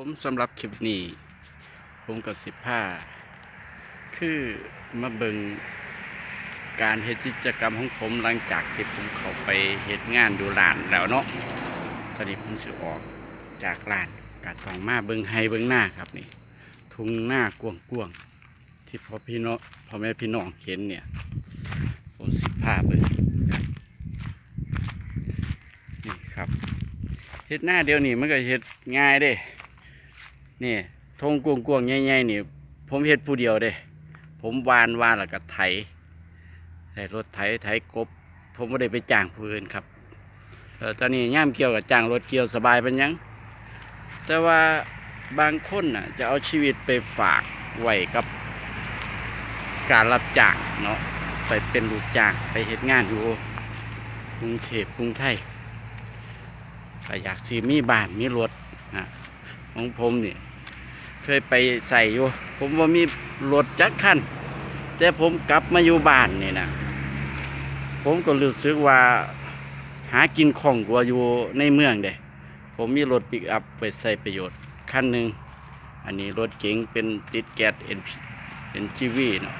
ผมสำหรับคลิปนี้ ผมกับสิบห้าคือมาเบิงการเฮ็ดกิจกรรมของผมหลังจากที่ผมเข้าไปเฮ็ดงานอยู่ร้านแล้วเนาะตอนนี้ผมสิออกจากร้านกาต้องมาเบิงไฮเบิงหน้าครับนี่ ทุ่งหน้ากวางๆที่พ่อพี่น้องพ่อแม่พี่น้องเห็นเนี่ย ผมสิพาเบิงนี่ครับเฮ็ดหน้าเดียวนี่มันก็เฮ็ดง่ายเด้ นี่ทงกวงกวงๆใหญ่ๆนี่ ผมเฮ็ดผู้เดียวเด้ ผมวานวานแล้วก็ไถใส่รถไถไถกบ ผมไม่ได้ไปจ้างผู้อื่นครับเออตอนนี้ย่ามเกี่ยวกับจ้างรถเกี่ยวสบายเป็นยัง แต่ว่าบางคนน่ะ จะเอาชีวิตไปฝากไว้กับ การรับจ้างเนาะไปเป็นลูกจ้างไปเฮ็ดงานอยู่กรุงเทพกรุงไทยก็อยากสีมีบ้านมีรถนะ ของผมเนี่ยเคยไปใส่อยู่ ผมว่ามีรถจักรคันแต่ผมกลับมาอยู่บ้านนี่นะผมก็รู้สึกว่าหากินของกว่าอยู่ในเมืองเด้ผมมีรถปิกอัพไปใส่ประโยชน์คันหนึ่งอันนี้รถเก๋งเป็นติดแก๊สเอ็นเอ็นจีวีเนาะ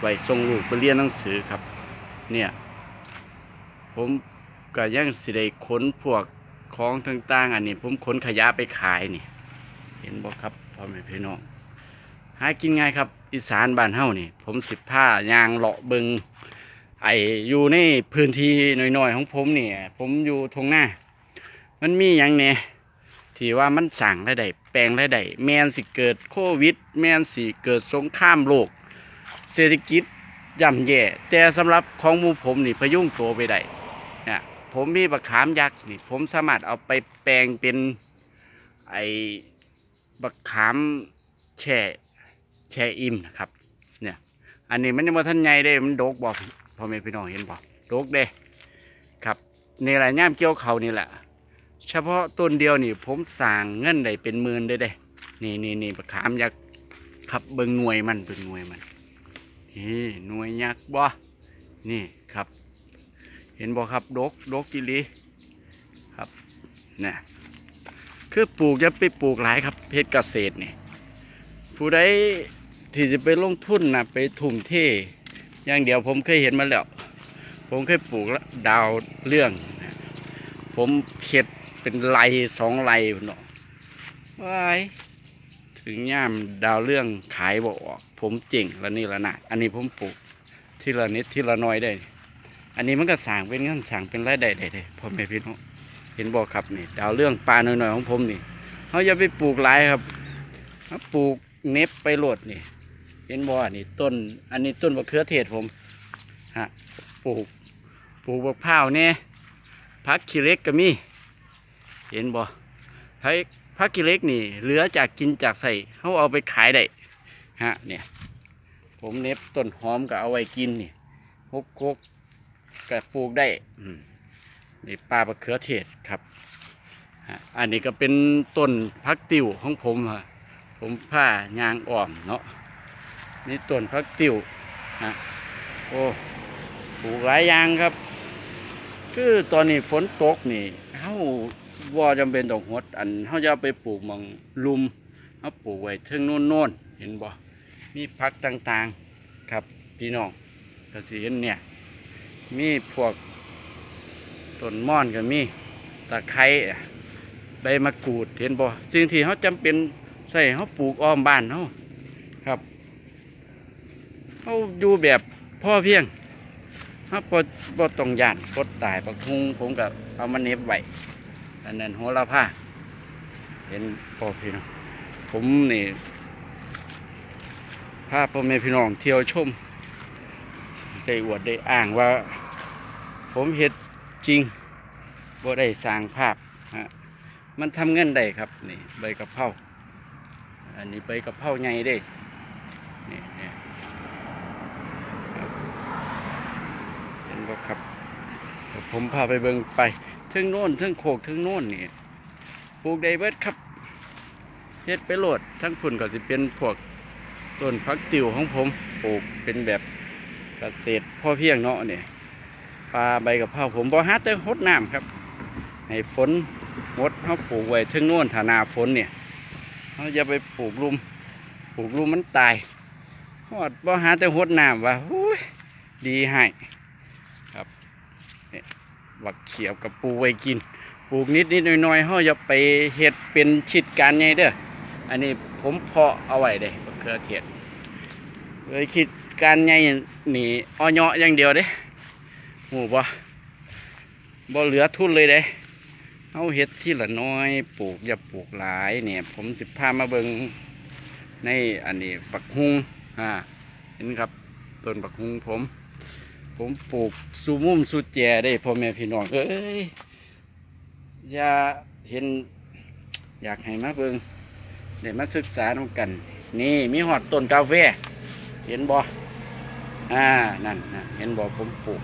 ไว้ส่งลูกไปเรียนหนังสือครับ เนี่ย ผมก็ยังสิได้ขนพวก ของต่างๆ อันนี้ ผมขนขยะไปขายนี่ เห็นบ่ครับพ่อแม่พี่น้องหากินง่ายครับ อีสานบ้านเฮานี่ ผมสิบผ้ายางเลาะเบิงไออยู่ในพื้นที่หน้อยๆของผมเนี่ยผมอยู่ทงหน้า มันมีอย่างเนี่ยที่ว่ามันสั่งรายได้แปลงรายได้แมนสิเกิดโควิด แมนสิเกิดสงครามโลก เศรษฐกิจย่ำแย่ แต่สำหรับของมูผมนี่พยุงตัวไปได้เนี่ย ผมมีบักขามยักษ์นี่ ผมสามารถเอาไปแปลงเป็นไอ้บักขามแช่แช่อิ่มนะครับ เนี่ย อันนี้มันยังมาทันใหญ่เด้มันดกบอกพ่อแม่พี่น้องเห็นบอกดกเด้ครับนี่แหละย่ามเกี่ยวเขานี่แหละ เฉพาะต้นเดียวนี่ ผมสั่งเงินได้เป็นหมื่นได้เด้นี่นี่นี่บักขามยักษ์ครับเบิ่งหน่วยมันเบิ่งหน่วยมันนี่หน่วยยักษ์บ่นี่ เห็นบ่ครับดกดกกิลีครับเนี่ยคือปลูกจะไปปลูกหลายครับเพชรเกษตรนี่ผู้ใดที่จะไปลงทุนนะไปทุ่มเทอย่างเดียวผมเคยเห็นมาแล้ว ผมเคยปลูกดาวเรื่อง ผมเข็ดเป็นไรสองไรเนาะว้ายถึงย่ามดาวเรื่องขายบออกผมเจ๋งแล้วนี่ละนะอันนี้ผมปลูกทีละนิดทีละน้อยได้ อันนี้มันก็สั่งเป็นเงินสั่งเป็นรายได้ได้เลยพ่อแม่พี่น้องเห็นบอกครับนี่ดาวเรื่องปลาหน่อยๆของผมนี่เขาจะไปปลูกหลายครับเขาปลูกเน็บไปโหลดนี่ เห็นบ่นี่ต้น อันนี้ต้นมะเขือเทศผมฮะปลูกปลูกบักพร้าวเนี่ยพักขี้เล็กก็มี เห็นบ่พักพักขี้เล็กนี่ เหลือจากกินจากใส่เขาเอาไปขายได้ฮะเนี่ยผมเน็บต้นหอมก็เอาไว้กินนี่ฮกกก ก็ปลูกได้นี่ปลาบะเขือเทศครับอันนี้ก็เป็นต้นพักติวของผมฮะผมผ้ายางอ่อมเนาะนี่ต้นพักติวฮะโอ้ปลูกหลายอย่างครับ คือตอนนี้ฝนตกนี่เฮาว่าจำเป็นต้องหดอันเฮาจะไปปลูกมองลุมเฮาปลูกไว้เทิงโน่นโน่นๆเห็นบ่มีพักต่างๆครับพี่น้องก็สิเห็นเนี่ย มีพวกต้นม่อนก็มีตะไคร้ใบมะกรูดเห็นบ่สิ่งที่เขาจำเป็นใส่เขาปลูกอ้อมบ้านเขาครับเขาอยู่แบบพ่อเพียงเขาบ่บ่ต้องยานกดตายปักคุงผมกับเอามาเน็บไว้อันนั้นโหระพาเห็นพ่อพี่น้องผมนี่พาพ่อแม่พี่น้องเที่ยวชมได้อวดได้อ้างว่า ผมเห็ดจริงบ่ได้สร้างภาพฮะมันทำเงินได้ครับ นี่ใบกะเพราอันนี้ใบกะเพราใหญ่เด้นี่นี่เห็นบ่ครับ ผมพาไปเบิ่งไปทึงโน่นทึงโคกทึงโน่นนี่ปลูกได้เบิดครับเฮ็ดไปโหลดทั้งพุ่นก็สิเป็นพวกต้นพักติวของผมปลูกเป็นแบบเกษตรพ่อเพียงเนาะเนี่ย ปลาใบกับเพราผมบ่หาแต่หดน้ำครับ ให้ฝนหดเขาปลูกไว้ถึงโน่นฐานาฝนเนี่ยเขาจะไปปลูกลุมปลูกลุมมันตายหอดบ่หาแต่หดน้ำว่ะดีให้ครับเนี่ยบักเขียวกับปูไว้กิน ปลูกนิดนิดหน่อยหน่อยๆเขาจะไปเห็ดเป็นชิดการไงเด้ออันนี้ผมเพาะเอาไว้เด้บักเขือเทศเลยคิดการไงนี่อ้อยออย่างเดียวเด้ หูบ่บ่เหลือทุนเลยเด้เอาเห็ดที่ละน้อยปลูกอย่าปลูกหลายเนี่ย ผมสิพามาเบิงในอันนี้บักฮุงอ่าเห็นครับต้นบักฮุงผม ผมปลูกสูมุ่มสูแจได้พ่อแม่พี่น้องเอ้ยอย่าเห็นอยากให้มาเบิงเดี๋ยวมาศึกษาทำกัน นี่มีหอดต้นกาแฟเห็นบ่อ่านั่นนะเห็นบ่ผมปลูก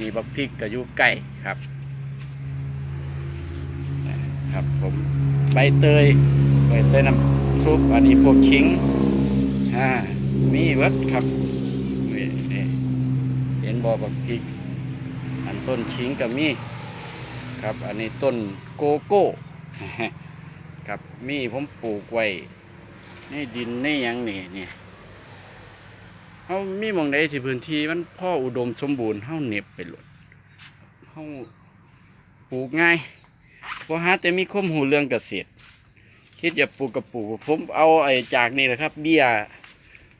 นี่บักพริกก็อยู่ใกล้ครับ ครับผมใบเตยไว้ใส่น้ำซุปอันนี้พวกขิงอ่ามีเวัดครับนี่นี่เห็นบ่บักพริก อันต้นขิงก็มีครับ อันนี้ต้นโกโก้ครับมีผมปลูกไว้ในดินในยังนี่นี่ เขามีมองใดที่พื้นที่มันพ่ออุดมสมบูรณ์เฮาเน็บไปหลดเฮาปลูกง่ายเพราะหาแต่มีความหูเรื่องเกษตร คิดจะปลูกกับปลูกผมเอาไอ้จากนี่แหละครับ เบี้ย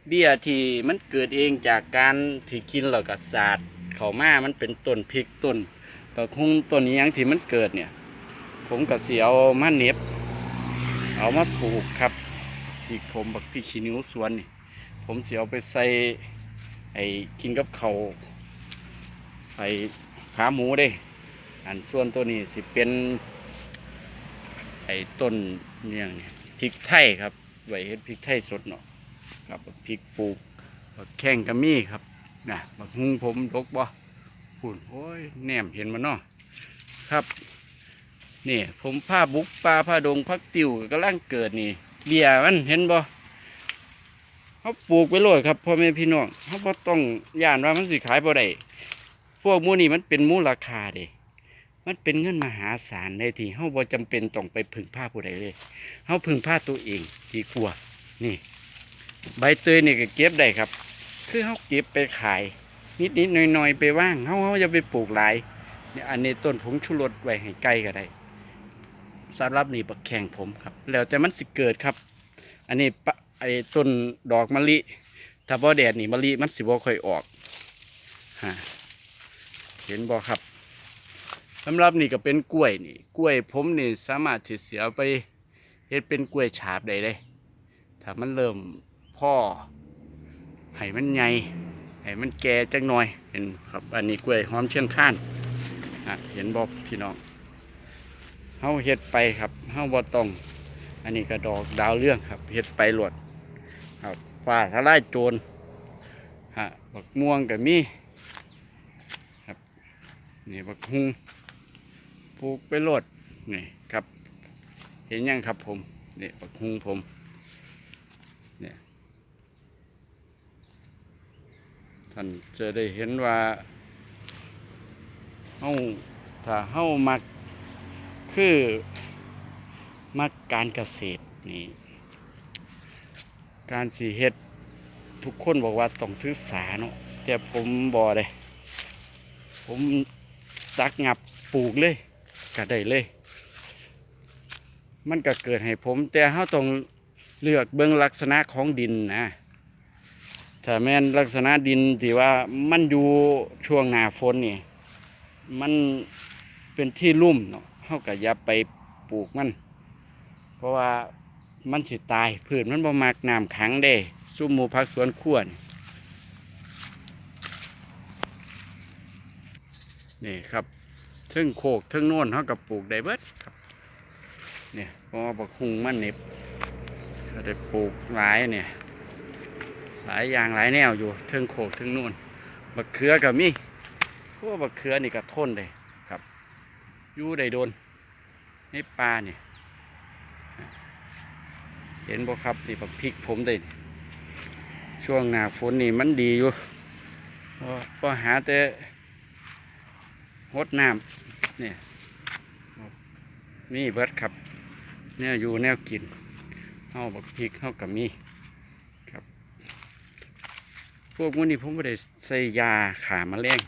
เบี้ยที่มันเกิดเองจากการที่กินแล้วก็สาดเขามามันเป็นต้นพริกต้นก็คงต้นนี้ยังที่มันเกิดเนี่ย ผมก็เสียเอามาเน็บ เอามาปลูกครับที่ผมบักพี่ขี้นิ้วสวนนี่ ผมเสียเอาไปใส่ไอ้กินกับเขาวไอ้ขาหมูเด้ อันส่วนตัวนี้สิเป็น ไอ้ต้นเนี่ยงพริกไทยครับไว้เฮ็ดพริกไทยสดเนาะครับพริกปลูกแข้งกะมี่ครับนะบักฮุงผมดกบ่พูนโอ้ยแนมเห็นมันเนาะครับนี่ผมผ้าบุกปลาผ้าดงพักติวกำลังเกิดนี่เบียร์มันเห็นบ่ เขาปลูกไปโลดครับพ่อแม่พี่น้องเขาบ่ต้องย่านว่ามันสิขายบ่ได้พวกมูนี่มันเป็นมูราคาเด้มันเป็นเงินมหาศาลในที่เขาบ่จำเป็นต้องไปพึ่งผ้าผู้ใดเลยเขาพึ่งผ้าตัวเองดีกว่านี่ ใบเตยนี่ก็เก็บได้ครับ คือเขาเก็บไปขาย นิดนิดหน่อยหน่อยๆไปว่างเขาเขาจะไปปลูกหลายเนี่ยอันนี้ต้นผงชูรสไว้ให้ไก่ก็ได้สำหรับนี่ปักแข่งผมครับ แล้วแต่มันสิเกิดครับ อันนี้ปะ ไอ้ต้นดอกมะลิ ถ้าบ่แดดนี่มะลิมันสิบ่ค่อยออกฮะเห็นบ่ครับสำหรับนี่ก็เป็นกล้วยนี่ กล้วยผมนี่สามารถที่เสียไปเฮ็ดเป็นกล้วยฉาบได้เลยถ้ามันเริ่มพ่อให้มันใหญ่ให้มันแก่จังหน่อย เห็นครับอันนี้กล้วยหอมเชียงข้านอะเห็นบอกพี่น้องเฮาเฮ็ดไปครับเฮาบ่ต้อง อันนี้ก็ดอกดาวเรื่องครับเฮ็ดไปหลวด ครับฟ้าทลายโจรฮะบักม่วงก็มีครับนี่บักฮุงปลูกไปโลดนี่ครับ เห็นยังครับผมนี่บักฮุงผมนี่ท่านจะได้เห็นว่าเฮาถ้าเฮามักคือมักการเกษตรนี่ การสีเฮ็ดทุกคนบอกว่าต้องศึกษาเนาะแต่ผมบ่เลยผมซักงับปลูกเลยก็ได้เลย มันก็เกิดให้ผม แต่เฮาต้องเลือกเบิ่งลักษณะของดินนะถ้าแม่นลักษณะดินที่ว่ามันอยู่ช่วงหนาฝนนี่มันเป็นที่ลุ่มเนาะเฮาก็อย่าไปปลูกมัน เพราะว่า มันสิตายพืชมันบ่มักน้ำขังเด้ซุ่มหมูพักสวนครัวนี่นี่ครับทึ่งโคกทึ่งโน่นเฮาก็ปลูกได้เบิดครับเนี่ยเพราะว่าบักฮุงมันเน็บก็ได้ปลูกหลายเนี่ยหลายอย่างหลายแนวอยู่เทิงโขกเทิงนู่นบักเขือกับมีพวกบักเขือนี่ก็ทนเลยครับอยู่ได้โดนในป่าเนี่ย เห็นบ่ครับนี่บักพริกผมได้นี่ช่วงหน้าฝนนี่มันดีอยู่เพราะหาแต่หดน้ำเนี่ยมีเบิดครับแนวอยู่แนวกินเฮาบักพริกเฮากับมีครับ พวกมันนี่ผมบ่ได้ใส่ยาขาแมลง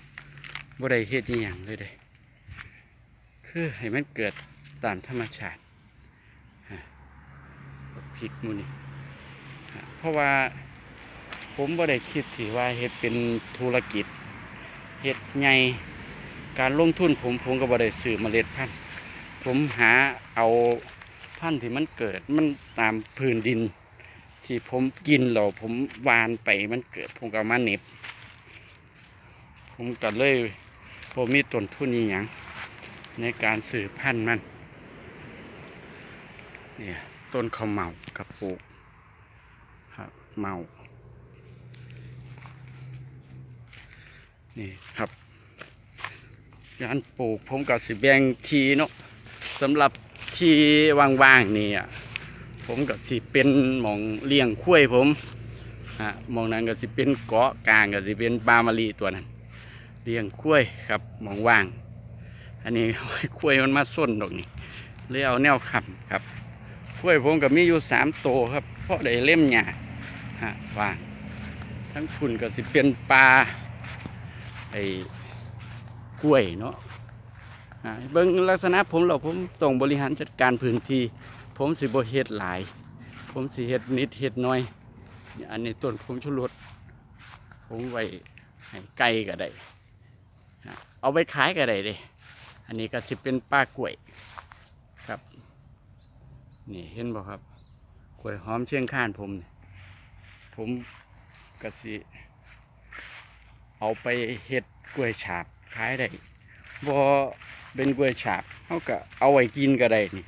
บ่ได้เฮ็ดอีหยังเลยเด้คือให้มันเกิดตามธรรมชาติ พริกหมูนี่เพราะว่าผมบ่ได้คิดที่ว่าเฮ็ดเป็นธุรกิจเฮ็ดใหญ่การลงทุนผมผมก็บ่ได้ซื้อเมล็ดพันธุ์ผมหาเอาพันธุ์ที่มันเกิดมันตามพื้นดิน ที่ผมกินแล้วผมวานไปมันเกิดผมก็มาเน็บ ผมก็เลยผมมีต้นทุนอีหยังในการสื่อพันธุ์มันเนี่ย ต้นข้าวเมากับปลูกครับเมานี่ครับการปลูกผมกับสิแบ่งทีเนาะสำหรับที่ว่างๆนี่อะผมกับสิเป็นหมองเลี้ยงคุ้วยผมฮะมองนั้นก็สิเป็นเกาะกลางก็สิเป็นปลามารีตัวนั้นเลี้ยงคุ้วยครับมองว่าง อันนี้คุ้วยมันมาส้นดอกนี่เลยเอาแนวขับครับ คุ้วยผมกับมีอยู่สามโตครับ เพราะได้เล่มหญ้าฮะว่างทั้งคุณก็สิเป็นปลาไอ้กล้วยเนาะอ่าเบิ่งลักษณะผมเราผมต้องบริหารจัดการพื้นที่ ผมสิบเฮ็ดหลาย ผมสิเฮ็ดนิดเฮ็ดน้อยเนี่ยอันนี้ต้นผมชุรสผมไว้ให้ไก่ก็ได้เอาไปขายก็ได้เด้อันนี้ก็สิเป็นปลากล้วย นี่เห็นบ่ครับกล้วยหอมเชียงข้านผม ผมก็สิเอาไปเฮ็ดกล้วยฉาบขายได้บ่เป็นกล้วยฉาบเขาก็เอาไว้กินก็ได้นี่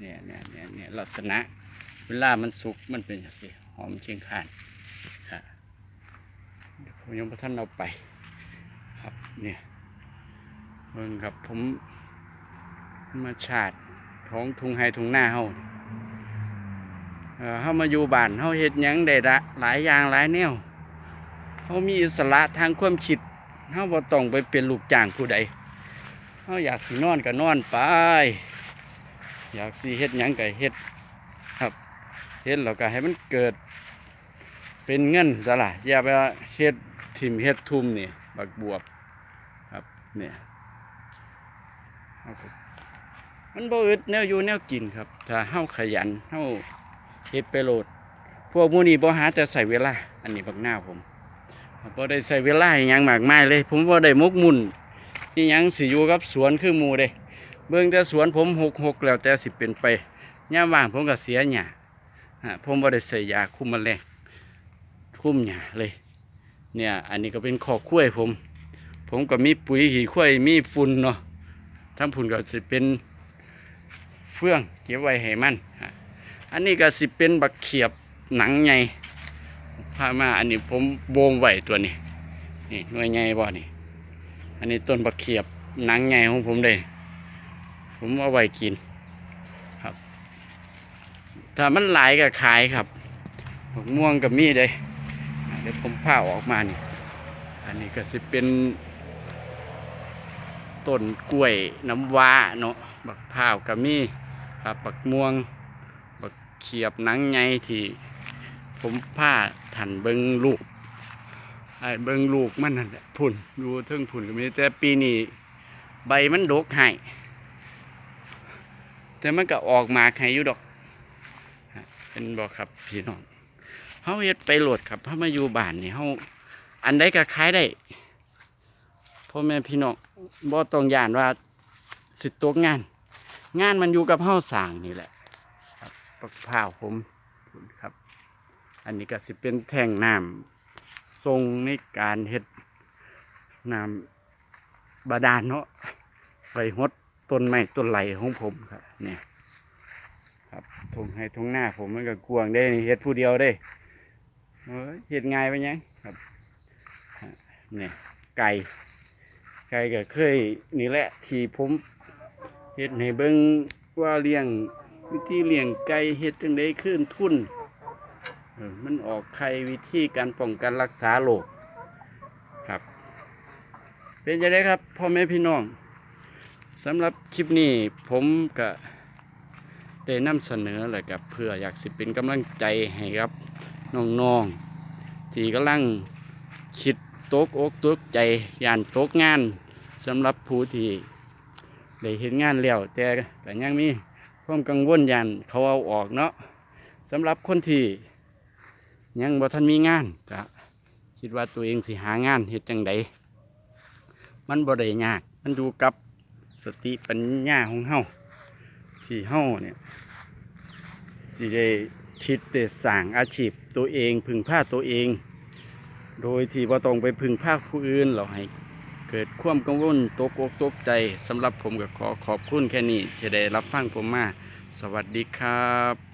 เนี่ยเนี่ยเนี่ยเนี่ยลักษณะ เวลามันสุกมันเป็นอย่างนี้หอมเชียงคานฮะเดี๋ยวผมยังพระท่านเอาไป ครับเนี่ยเบิ่งครับผมมาชาติ ท้องทุงไฮทุงหน้าเฮาเฮามาอยู่บ้านเฮาเฮ็ดหยังได้ละหลายอย่างหลายแนวเขามีอิสระทางความคิดเขาบ่ต้องไปเป็นลูกจ้างผู้ใดเขาอยากสินอนก็นอนไปอยากสิเฮ็ดหยังก็เฮ็ดครับเฮ็ดแล้วก็ให้มันเกิด เป็นเงินซะล่ะอย่าไปว่าเฮ็ดทิมเฮ็ดทุ่มนี่บักบวบครับเนี่ย มันบ่อึดแนวอยู่แนวกินครับ ถ้าเฮาขยันเฮาเฮ็ดไปโหลด พวกมูนี่บ่หาแต่ใส่เวลา อันนี้บักหน้าผมบ่ได้ใส่เวลาอหยังมากมายเลย ผมบ่ได้มกมุ่นอีหยังสิอยู่กับสวนคือหมู่เด้เบิ่งแต่สวนผมหกหกแล้วแต่สิเป็นไปย่ามว่างผมก็เสียหญ้าฮะผมบ่ได้ใส่ยาคุมแมลงคุมหญ้าเลย เนี่ย อันนี้ก็เป็นขอกล้วยผม ผมก็มีปุ๋ยขี้ข้วยมีฝุ่นเนาะทั้งฝุ่นก็สิเป็น เฟื่องเก็บไว้ให้มัน อันนี้ก็สิเป็นบักเขียบหนังใหญ่พามาอันนี้ผมโบมไว้ตัวนี้นี่หน่วยใหญ่บ่นี่ อันนี้ต้นบักเขียบหนังใหญ่ของผมเลย ผมเอาไว้กินครับ ถ้ามันหลายก็ขายครับผักม่วงกับมีเลยเดี๋ยวผมผ้าออกมานี่ อันนี้ก็สิเป็นต้นกล้วยน้ำว้าเนาะบักพร้าวกับมี ครับบักม่วง บักเขียบหนังใหญ่ที่ ผมผ้าถันเบิงลูกไอ้เบิงลูกมันนั่นแหละพุ่นดูเทิงพุ่นก็มีแต่ปีนี้ใบมันดกให้แต่มันก็ออกมากให้อยู่ดอกเป็นบอกครับพี่น้องเฮาเฮ็ดไปโหลดครับเฮามาอยู่บ้านนี่เฮาอันใดก็ขายได้พ่อแม่พี่น้องบ่ต้องย่านว่าสิตกงาน งานมันอยู่กับเฮาสางนี่แหละครับปักพร้าผมครับ อันนี้ก็สิเป็นแท่งน้ำทรงในการเฮ็ดน้ำบาดาลเนาะไปหดต้นไม้ต้นไหลของผมครับ เนี่ย ครับทงให้ทงหน้าผมมันก็กวางได้เฮ็ดผู้เดียวได้เอ้ยเฮ็ดง่ายไปยังครับเนี่ยไก่ไก่ก็เคยนี่แหละที่ผม เฮ็ดให้เบิ่งว่าเลี้ยงวิธีเลี้ยงไก่เฮ็ดจังไดขึ้นทุนมันออกไข่วิธีการป้องกันรักษาโรคครับ เป็นจังไดครับพ่อแม่พี่น้องสำหรับคลิปนี้ผมก็ได้นำเสนอแล้วกับเพื่ออยากสิเป็นกำลังใจให้ครับน้องๆที่กำลังคิดตกอกตกใจย่านตกงานสำหรับผู้ที่ ได้เห็นงานแล้วแต่ก็ยังมีความกังวลย่านเขาเอาออกเนาะสำหรับคนที่ยังบ่ทันมีงานก็คิดว่าตัวเองสิหางานเฮ็ดจังใดมันบ่ได้ยาก มันดูกับสติปัญญาของเฮาที่เฮาเนี่ยสิได้คิดได้สร้างอาชีพตัวเองพึ่งพาตัวเอง โดยที่บ่ต้องไปพึ่งพาผู้อื่นเราให้ เกิดความกังวลตกอกตกใจสำหรับผมก็ขอขอบคุณแค่นี้ที่ได้รับฟังผมมา สวัสดีครับ